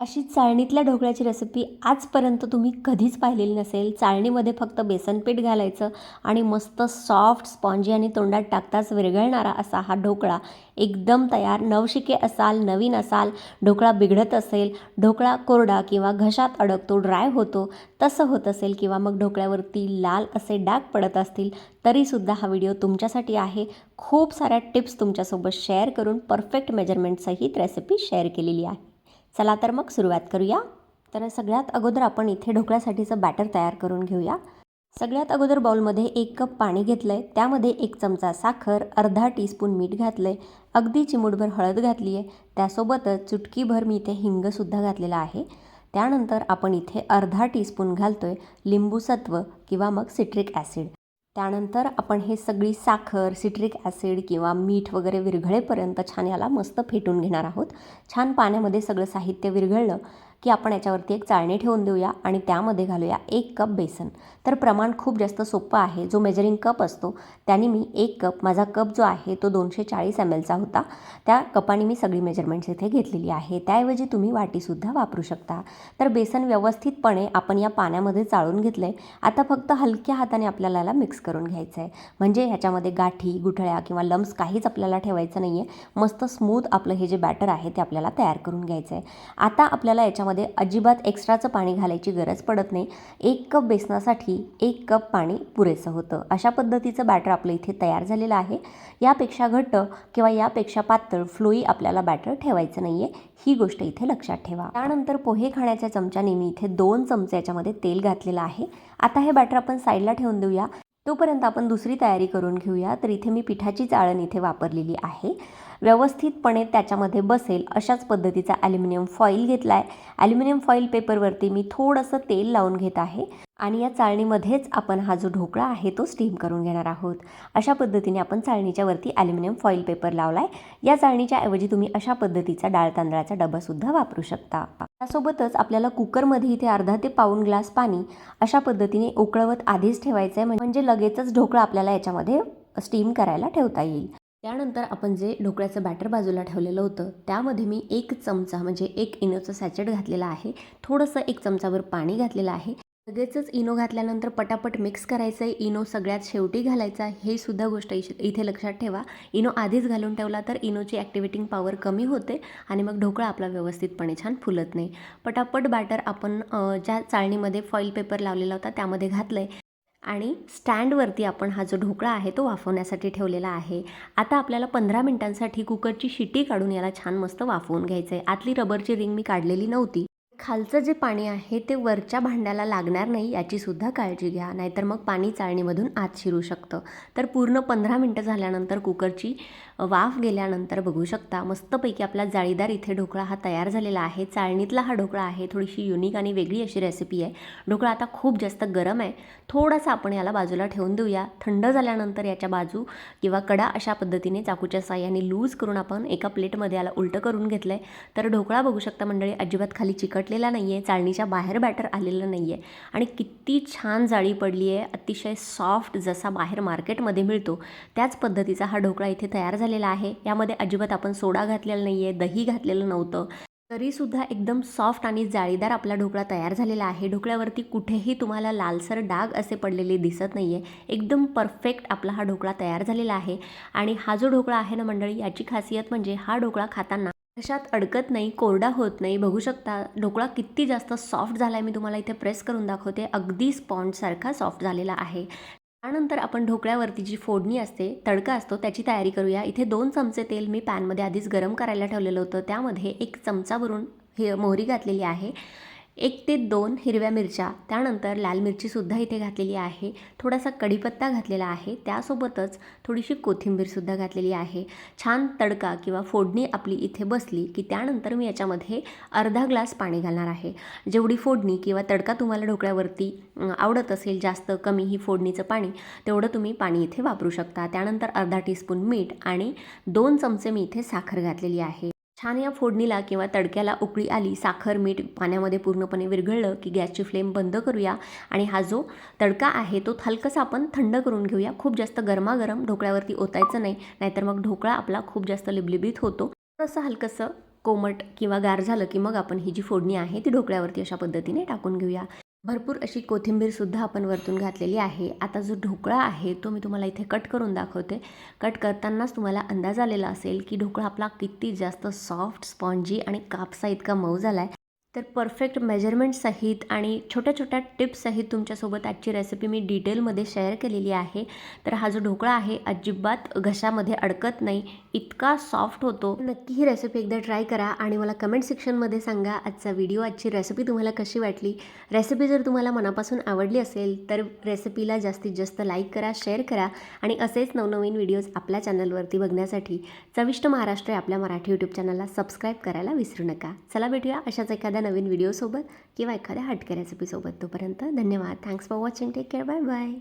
अशी चाळणीतल्या ढोकळ्याची रेसिपी आजपर्यंत तुम्ही कधीच पाहिलेली नसेल. चाळणीमध्ये फक्त बेसन पीठ घालायचं आणि मस्त सॉफ्ट स्पॉन्जी आणि तोंडात टाकताच विरघळणारा असा हा ढोकळा एकदम तयार. नवशिके असाल नवीन असाल ढोकळा बिघडत असेल ढोकळा कोरडा किंवा घशात अडकतो ड्राय होतो तसं होत असेल किंवा मग ढोकळ्यावरती लाल असे डाग पडत असतील तरीसुद्धा हा व्हिडिओ तुमच्यासाठी आहे. खूप साऱ्या टिप्स तुमच्यासोबत शेअर करून परफेक्ट मेजरमेंटसहित रेसिपी शेअर केलेली आहे. चला तर मग सुरुवात करूया. तर सगळ्यात अगोदर आपण इथे ढोकळ्यासाठीचं बॅटर तयार करून घेऊया. सगळ्यात अगोदर बाउलमध्ये एक कप पाणी घेतलं आहे त्यामध्ये एक चमचा साखर अर्धा टीस्पून मीठ घातलं आहे अगदी चिमूटभर हळद घातली आहे त्यासोबतच चुटकीभर मी इथे हिंगसुद्धा घातलेला आहे. त्यानंतर आपण इथे अर्धा टीस्पून घालतो आहे लिंबूसत्व किंवा मग सिट्रिक ॲसिड त्यानंतर आपण हे सगळी साखर सिट्रिक ॲसिड किंवा मीठ वगैरे विरघळेपर्यंत छान याला मस्त फेटून घेणार आहोत. छान पाण्यामध्ये सगळं साहित्य विरघळलं. की आपण याच्यावरती एक चाळणी ठेवून देऊया आणि त्यामध्ये घालूया एक कप बेसन. तर प्रमाण खूप जास्त सोपं आहे. जो मेजरिंग कप असतो त्याने मी एक कप माझा कप जो आहे तो दोनशे चाळीस एम एलचा होता. त्या कपाने मी सगळी मेजरमेंट्स इथे घेतलेली आहे. त्याऐवजी तुम्ही वाटीसुद्धा वापरू शकता. तर बेसन व्यवस्थितपणे आपण या पाण्यामध्ये चाळून घेतलं आहे आता फक्त हलक्या हाताने आपल्याला याला मिक्स करून घ्यायचं आहे म्हणजे ह्याच्यामध्ये गाठी गुठळ्या किंवा लम्स काहीच आपल्याला ठेवायचं नाही आहे मस्त स्मूथ आपलं हे जे बॅटर आहे ते आपल्याला तयार करून घ्यायचं आहे आता आपल्याला याच्या याच्यामध्ये अजिबात एक्स्ट्राचं पाणी घालायची गरज पडत नाही. एक कप बेसनासाठी एक कप पाणी पुरेसं होतं. अशा पद्धतीचं बॅटर आपलं इथे तयार झालेलं आहे. यापेक्षा घट्ट किंवा यापेक्षा पातळ फ्लोई आपल्याला बॅटर ठेवायचं नाही आहे ही गोष्ट इथे लक्षात ठेवा. त्यानंतर पोहे खाण्याच्या चमच्याने मी इथे दोन चमचे याच्यामध्ये तेल घातलेलं आहे. आता हे बॅटर आपण साईडला ठेवून देऊया. तोपर्यंत आपण दुसरी तयारी करून घेऊया. तर इथे मी पिठाची चाळण इथे वापरलेली आहे. व्यवस्थितपणे त्याच्यामध्ये बसेल अशाच पद्धतीचा ॲल्युमिनियम फॉईल घेतला आहे ॲल्युमिनियम फॉईल पेपरवरती मी थोडंसं तेल लावून घेत आहे आणि या चाळणीमध्येच आपण हा जो ढोकळा आहे तो स्टीम करून घेणार आहोत. अशा पद्धतीने आपण चाळणीच्या वरती ॲल्युमिनियम फॉईल पेपर लावला आहे या चाळणीच्या ऐवजी तुम्ही अशा पद्धतीचा डाळ तांदळाचा डबासुद्धा वापरू शकता. त्यासोबतच आपल्याला कुकरमध्ये इथे अर्धा ते पाऊन ग्लास पाणी अशा पद्धतीने उकळवत आधीच ठेवायचं आहे म्हणजे लगेचच ढोकळा आपल्याला याच्यामध्ये स्टीम करायला ठेवता येईल. त्यानंतर आपण जे ढोकळ्याचं बॅटर बाजूला ठेवलेलं होतं त्यामध्ये मी एक चमचा म्हणजे एक इनोचं सॅचेट घातलेलं आहे. थोडंसं एक चमचावर पाणी घातलेलं आहे. लगेचच इनो घातल्यानंतर पटापट मिक्स करायचं आहे इनो सगळ्यात शेवटी घालायचा. हे सुद्धा गोष्ट इथे लक्षात ठेवा. इनो आधीच घालून ठेवला तर इनोची ॲक्टिवेटिंग पॉवर कमी होते आणि मग ढोकळा आपला व्यवस्थितपणे छान फुलत नाही. पटापट बॅटर आपण ज्या चाळणीमध्ये फॉईल पेपर लावलेला होता त्यामध्ये घातलं आहे आणि स्टँडवरती आपण हा जो ढोकळा आहे तो वाफवण्यासाठी ठेवलेला आहे. आता आपल्याला पंधरा मिनिटांसाठी कुकरची शिटी काढून याला छान मस्त वाफवून घ्यायचं आहे आतली रबरची रिंग मी काढलेली नव्हती खालचं जे पाणी आहे ते वरच्या भांड्याला लागणार नाही याची सुद्धा काळजी घ्या नाहीतर मग पाणी चाळणीमधून आत शिरू शकतं. तर पूर्ण पंधरा मिनटं झाल्यानंतर कुकरची वाफ गेल्यानंतर बघू शकता मस्तपैकी आपला जाळीदार इथे ढोकळा हा तयार झालेला आहे. चाळणीतला हा ढोकळा आहे थोडीशी युनिक आणि वेगळी अशी रेसिपी आहे. ढोकळा आता खूप जास्त गरम आहे. थोडासा आपण याला बाजूला ठेवून देऊया. थंड झाल्यानंतर याच्या बाजू किंवा कडा अशा पद्धतीने चाकूच्या साह्याने लूज करून आपण एका प्लेटमध्ये याला उलटं करून घेतलं आहे तर ढोकळा बघू शकता मंडळी अजिबात खाली चिकट चिकटलेला नाही आहे चाळणीच्या बाहेर बॅटर आलेलं नाही आहे आणि किती छान जाळी पडली आहे अतिशय सॉफ्ट जसा बाहेर मार्केटमध्ये मिळतो त्याच पद्धतीचा हा ढोकळा इथे तयार झालेला आहे. यामध्ये अजिबात आपण सोडा घातलेला नाही आहे दही घातलेलं नव्हतं. तरीसुद्धा एकदम सॉफ्ट आणि जाळीदार आपला ढोकळा तयार झालेला आहे. ढोकळ्यावरती कुठेही तुम्हाला लालसर डाग असे पडलेले दिसत नाही आहे एकदम परफेक्ट आपला हा ढोकळा तयार झालेला आहे. आणि हा जो ढोकळा आहे ना मंडळी याची खासियत म्हणजे हा ढोकळा खाताना कशात अडकत नाही कोरडा होत नाही. बघू शकता ढोकळा किती जास्त सॉफ्ट झाला आहे मी तुम्हाला इथे प्रेस करून दाखवते. अगदी स्पॉन्जसारखा सॉफ्ट झालेला आहे. त्यानंतर आपण ढोकळ्यावरती जी फोडणी असते तडका असतो त्याची तयारी करूया. इथे दोन चमचे तेल मी पॅनमध्ये आधीच गरम करायला ठेवलेलं होतं. त्यामध्ये एक चमचा भरून हे मोहरी घातलेली आहे. एक ते दोन हिरव्या मिरच्या त्यानंतर लाल मिरचीसुद्धा इथे घातलेली आहे. थोडासा कढीपत्ता घातलेला आहे. त्यासोबतच थोडीशी कोथिंबीरसुद्धा घातलेली आहे. छान तडका किंवा फोडणी आपली इथे बसली की त्यानंतर मी याच्यामध्ये अर्धा ग्लास पाणी घालणार आहे. जेवढी फोडणी किंवा तडका तुम्हाला ढोकळ्यावरती आवडत असेल जास्त कमी ही फोडणीचं पाणी तेवढं तुम्ही पाणी इथे वापरू शकता. त्यानंतर अर्धा टीस्पून मीठ आणि दोन चमचे मी इथे साखर घातलेली आहे. छान या फोडणीला किंवा तडक्याला उकळी आली साखर मीठ पाण्यामध्ये पूर्णपणे विरघळलं की गॅसची फ्लेम बंद करूया आणि हा जो तडका आहे तो हलकसा आपण थंड करून घेऊया. खूप जास्त गरमागरम ढोकळ्यावरती ओतायचं नाही नाहीतर मग ढोकळा आपला खूप जास्त लिबलिबीत होतो. थोडंसं हलकंसं कोमट किंवा गार झालं की मग आपण ही जी फोडणी आहे ती ढोकळ्यावरती अशा पद्धतीने टाकून घेऊया. भरपूर अशी कोथिंबीरसुद्धा आपण वरतून घातलेली आहे. आता जो ढोकळा आहे तो मी तुम्हाला इथे कट करून दाखवते. कट करतानाच तुम्हाला अंदाज आलेला असेल की ढोकळा आपला किती जास्त सॉफ्ट स्पॉन्जी आणि कापसा इतका मऊ झाला आहे तर परफेक्ट मेजरमेंटसहित आणि छोट्या छोट्या टिप्ससहित तुमच्यासोबत आजची रेसिपी मी डिटेलमध्ये शेअर केलेली आहे. तर हा जो ढोकळा आहे अजिबात घशामध्ये अडकत नाही इतका सॉफ्ट होतो. नक्की ही रेसिपी एकदा ट्राय करा आणि मला कमेंट सेक्शनमध्ये सांगा आजचा व्हिडिओ आजची रेसिपी तुम्हाला कशी वाटली. रेसिपी जर तुम्हाला मनापासून आवडली असेल तर रेसिपीला जास्तीत जास्त लाईक करा शेअर करा आणि असेच नवनवीन व्हिडिओज आपल्या चॅनलवरती बघण्यासाठी चविष्ट महाराष्ट्र आपल्या मराठी यूट्यूब चॅनलला सबस्क्राईब करायला विसरू नका. चला भेटूया अशाच एखाद्या नवीन व्हिडिओसोबत किंवा एखाद्या हटके रेसिपीसोबत तोपर्यंत धन्यवाद. Thanks for watching take care bye bye